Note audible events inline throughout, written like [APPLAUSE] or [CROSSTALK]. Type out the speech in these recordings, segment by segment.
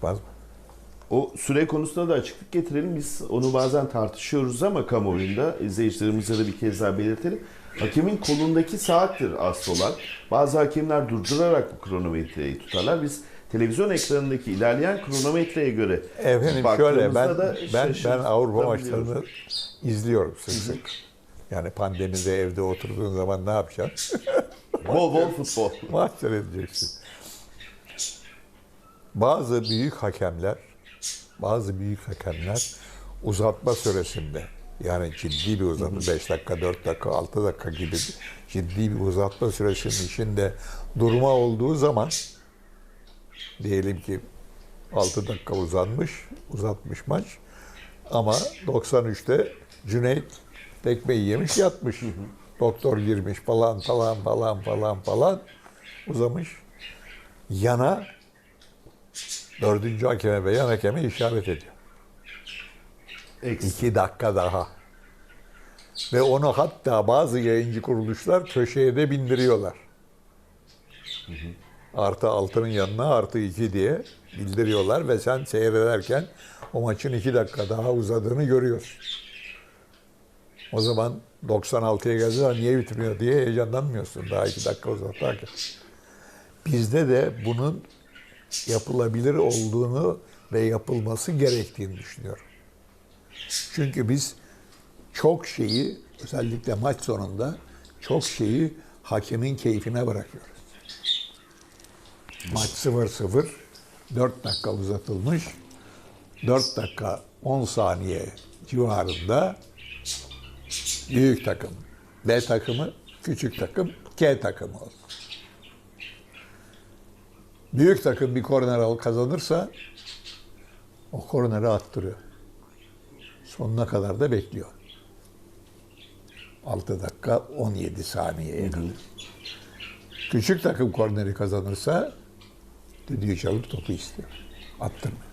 Çıkmaz mı? O süre konusunda da açıklık getirelim. Biz onu bazen tartışıyoruz ama kamuoyunda izleyicilerimize de bir kez daha belirtelim. Hakemin kolundaki saattir asıl olan. Bazı hakemler durdurarak bu kronometreyi tutarlar. Biz televizyon ekranındaki ilerleyen kronometreye göre Efendim şöyle ben da ben ben. Avrupa maçlarını izliyorum sık sık. Yani pandemide evde oturduğun zaman ne yapacaksın? Bol bol futbol. [LAUGHS] Maç seyredeceksin. Bazı büyük hakemler, bazı büyük hakemler uzatma süresinde yani ciddi bir uzatma 5 dakika, 4 dakika, 6 dakika gibi ciddi bir uzatma süresinin içinde durma olduğu zaman diyelim ki 6 dakika uzanmış, uzatmış maç ama 93'te Cüneyt tekmeyi yemiş yatmış. Doktor girmiş falan falan falan falan falan uzamış. Yana dördüncü hakeme ve yan hakeme işaret ediyor. Eksi. İki dakika daha. Ve onu hatta bazı yayıncı kuruluşlar köşeye de bindiriyorlar. Artı altının yanına artı iki diye bildiriyorlar ve sen seyrederken o maçın iki dakika daha uzadığını görüyorsun. O zaman 96'ya geldiği zaman niye bitmiyor diye heyecanlanmıyorsun daha iki dakika uzatırken. Bizde de bunun yapılabilir olduğunu ve yapılması gerektiğini düşünüyorum. Çünkü biz çok şeyi özellikle maç sonunda çok şeyi hakemin keyfine bırakıyoruz. Maç 0-0, 4 dakika uzatılmış. 4 dakika 10 saniye civarında büyük takım, B takımı, küçük takım, K takımı olsun. Büyük takım bir korner kazanırsa o korneri attırıyor. Sonuna kadar da bekliyor. 6 dakika 17 saniyeye kadar. Küçük takım korneri kazanırsa düdüğü çalıp topu istiyor. Attırmıyor.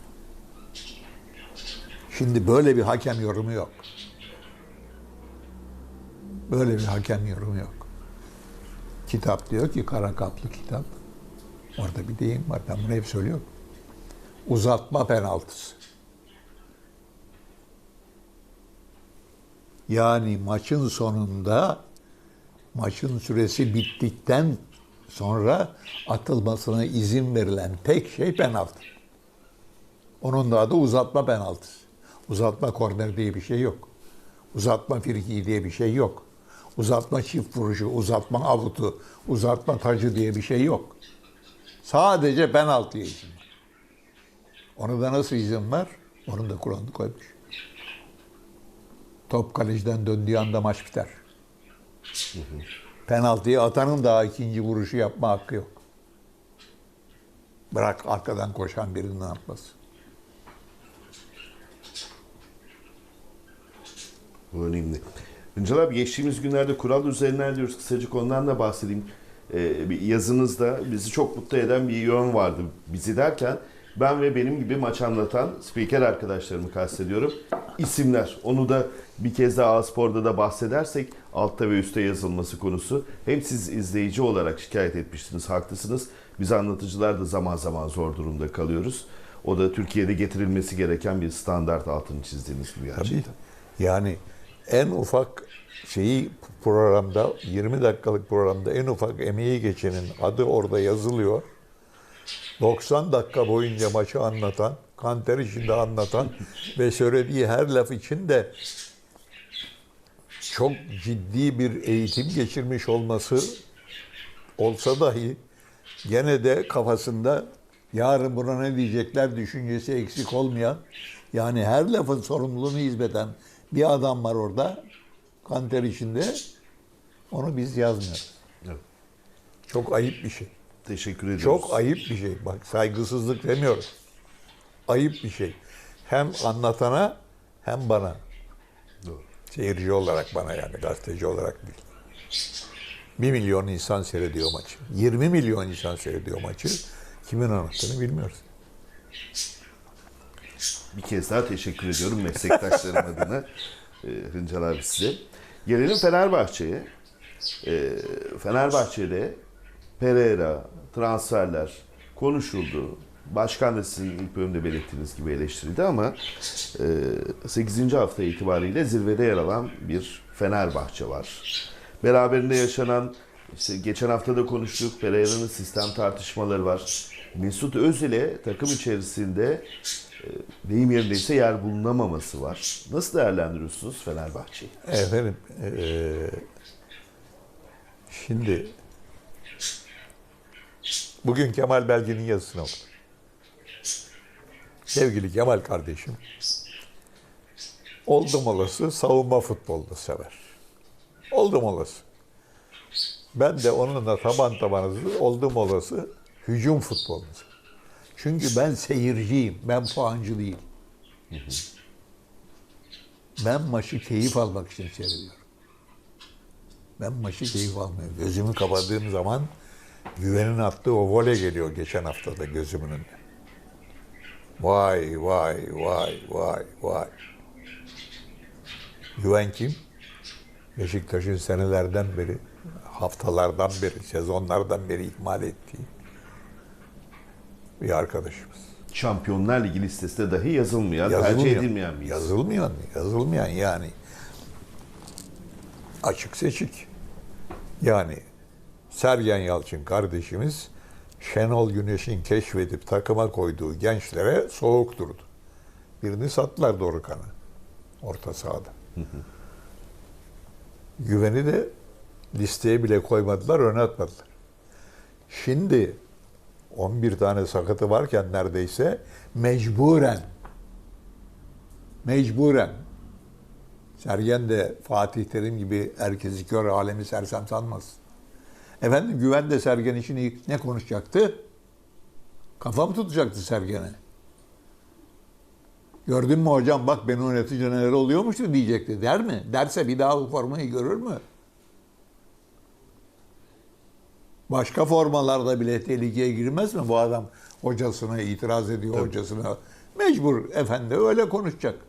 Şimdi böyle bir hakem yorumu yok. Böyle bir hakem yorumu yok. Kitap diyor ki kara kaplı kitap. Orada bir deyim var. Ben bunu hep söylüyorum. Uzatma penaltısı. Yani maçın sonunda maçın süresi bittikten sonra atılmasına izin verilen tek şey penaltı. Onun da adı uzatma penaltısı. Uzatma korner diye bir şey yok. Uzatma friki diye bir şey yok. Uzatma çift vuruşu, uzatma avutu, uzatma tacı diye bir şey yok. Sadece penaltıya izin var. Onu da nasıl izin var? Onun da kuralını koymuş. Top kaleciden döndüğü anda maç biter. Penaltıyı atanın daha ikinci vuruşu yapma hakkı yok. Bırak arkadan koşan birinin atması. Önemli. Hıncal abi geçtiğimiz günlerde kural üzerinden diyoruz. Kısacık ondan da bahsedeyim. Ee, bir yazınızda bizi çok mutlu eden bir yön vardı. Bizi derken ben ve benim gibi maç anlatan spiker arkadaşlarımı kastediyorum. İsimler. Onu da bir kez daha A-Spor'da da bahsedersek altta ve üstte yazılması konusu. Hem siz izleyici olarak şikayet etmiştiniz, haklısınız. Biz anlatıcılar da zaman zaman zor durumda kalıyoruz. O da Türkiye'de getirilmesi gereken bir standart altını çizdiğiniz gibi gerçekten. Tabii. Yani en ufak şeyi programda 20 dakikalık programda en ufak emeği geçenin adı orada yazılıyor. 90 dakika boyunca maçı anlatan, kanter içinde anlatan ve söylediği her laf için de çok ciddi bir eğitim geçirmiş olması olsa dahi gene de kafasında yarın buna ne diyecekler düşüncesi eksik olmayan yani her lafın sorumluluğunu hizmeten bir adam var orada kanter içinde onu biz yazmıyoruz. Evet. Çok ayıp bir şey. Teşekkür ediyoruz. Çok ayıp bir şey. Bak saygısızlık demiyorum. Ayıp bir şey. Hem anlatana hem bana. Doğru. Seyirci olarak bana yani gazeteci olarak değil. Bir milyon insan seyrediyor maçı. 20 milyon insan seyrediyor maçı. Kimin anlattığını bilmiyoruz. Bir kez daha teşekkür ediyorum meslektaşlarım [LAUGHS] adına. E, Hıncal abi size. Gelelim Fenerbahçe'ye. E, Fenerbahçe'de Pereira, transferler konuşuldu. Başkan da sizin ilk bölümde belirttiğiniz gibi eleştirildi ama e, 8. hafta itibariyle zirvede yer alan bir Fenerbahçe var. Beraberinde yaşanan işte geçen hafta da konuştuk Pereira'nın sistem tartışmaları var. Mesut Özil'e takım içerisinde e, deyim yerindeyse yer bulunamaması var. Nasıl değerlendiriyorsunuz Fenerbahçe'yi? Efendim, eee, şimdi bugün Kemal Belge'nin yazısını okudum. Sevgili Kemal kardeşim, oldum olası savunma futbolunu sever. Oldum olası. Ben de onunla taban tabanızı oldum olası hücum futbolunu sever. Çünkü ben seyirciyim, ben puancı. Ben maçı keyif almak için seyrediyorum. Ben maçı keyif almıyorum. Gözümü kapadığım zaman güvenin attığı o voley geliyor geçen hafta da gözümün önüne. Vay vay vay vay vay. Güven kim? Beşiktaş'ın senelerden beri, haftalardan beri, sezonlardan beri ihmal ettiği bir arkadaşımız. Şampiyonlar Ligi listesinde dahi yazılmayan, tercih Yazılmıyor. edilmeyen bir. Yazılmayan, yazılmayan yani. Açık seçik. Yani Sergen Yalçın kardeşimiz Şenol Güneş'in keşfedip takıma koyduğu gençlere soğuk durdu. Birini sattılar Dorukan'ı orta sahada. Güveni de listeye bile koymadılar, öne atmadılar. Şimdi 11 tane sakatı varken neredeyse mecburen mecburen Sergen de Fatih Terim gibi herkesi kör alemi sersem sanmaz. Efendim Güven de Sergen için ne konuşacaktı? Kafa mı tutacaktı Sergen'e? Gördün mü hocam bak beni oynatıcı neler oluyormuştu diyecekti der mi? Derse bir daha bu formayı görür mü? Başka formalarda bile tehlikeye girmez mi bu adam? Hocasına itiraz ediyor, hocasına. Mecbur efendi öyle konuşacak.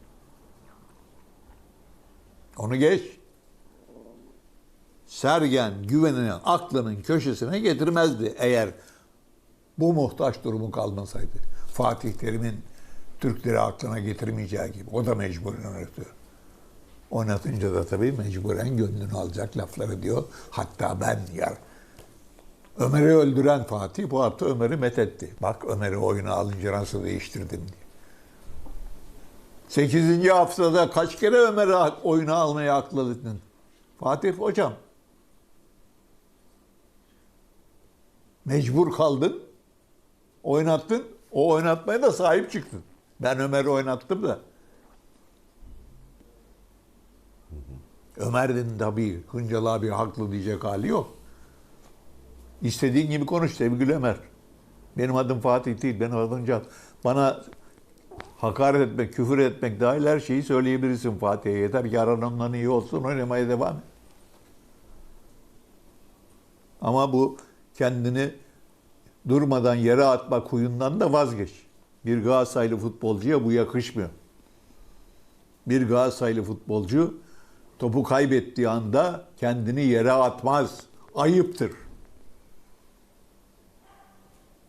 Onu geç. Sergen güvenini aklının köşesine getirmezdi eğer bu muhtaç durumu kalmasaydı. Fatih Terim'in Türkleri aklına getirmeyeceği gibi. O da mecburen oynatıyor. Oynatınca da tabii mecburen gönlünü alacak lafları diyor. Hatta ben yar. Ömer'i öldüren Fatih bu hafta Ömer'i methetti. Bak Ömer'i oyuna alınca nasıl değiştirdim diye. Sekizinci haftada kaç kere Ömer'i oyuna almaya akladın? Fatih hocam. Mecbur kaldın. Oynattın. O oynatmaya da sahip çıktın. Ben Ömer'i oynattım da. Ömer'in tabii Hıncal abi haklı diyecek hali yok. İstediğin gibi konuş sevgili Ömer. Benim adım Fatih değil, benim adım Can. Bana hakaret etmek, küfür etmek dahil her şeyi söyleyebilirsin Fatih'e. Yeter ki aranımdan iyi olsun, oynamaya devam et. Ama bu kendini durmadan yere atmak huyundan da vazgeç. Bir Galatasaraylı futbolcuya bu yakışmıyor. Bir Galatasaraylı futbolcu topu kaybettiği anda kendini yere atmaz. Ayıptır.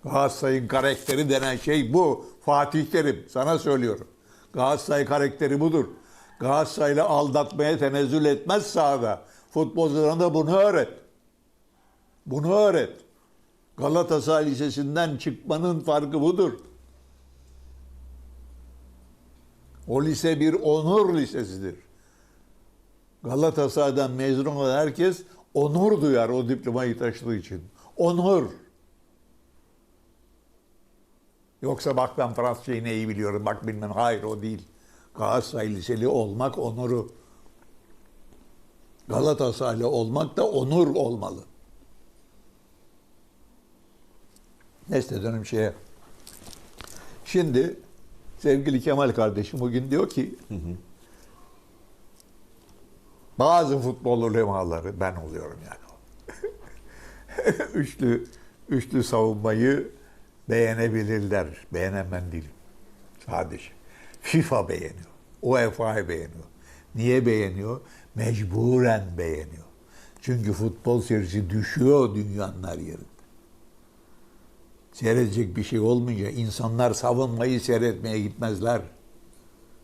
Galatasaray'ın karakteri denen şey bu. Fatih Terim sana söylüyorum. Galatasaray karakteri budur. Galatasaray'la aldatmaya tenezzül etmez sahada. Futbolcularına da bunu öğret. Bunu öğret. Galatasaray Lisesi'nden çıkmanın farkı budur. O lise bir onur lisesidir. Galatasaray'dan mezun olan herkes onur duyar o diplomayı taşıdığı için. Onur. Yoksa bak ben Fransızcayı ne iyi biliyorum bak bilmem. Hayır o değil. Galatasaray Liseli olmak onuru. Galatasaraylı olmak da onur olmalı. Neyse dönüm şeye. Şimdi sevgili Kemal kardeşim bugün diyor ki bazı futbol ulemaları ben oluyorum yani. [LAUGHS] üçlü üçlü savunmayı beğenebilirler. Beğenemem değilim. Sadece. FIFA beğeniyor. UEFA beğeniyor. Niye beğeniyor? Mecburen beğeniyor. Çünkü futbol serisi düşüyor dünyanın her yerinde. Seyredecek bir şey olmayınca insanlar savunmayı seyretmeye gitmezler.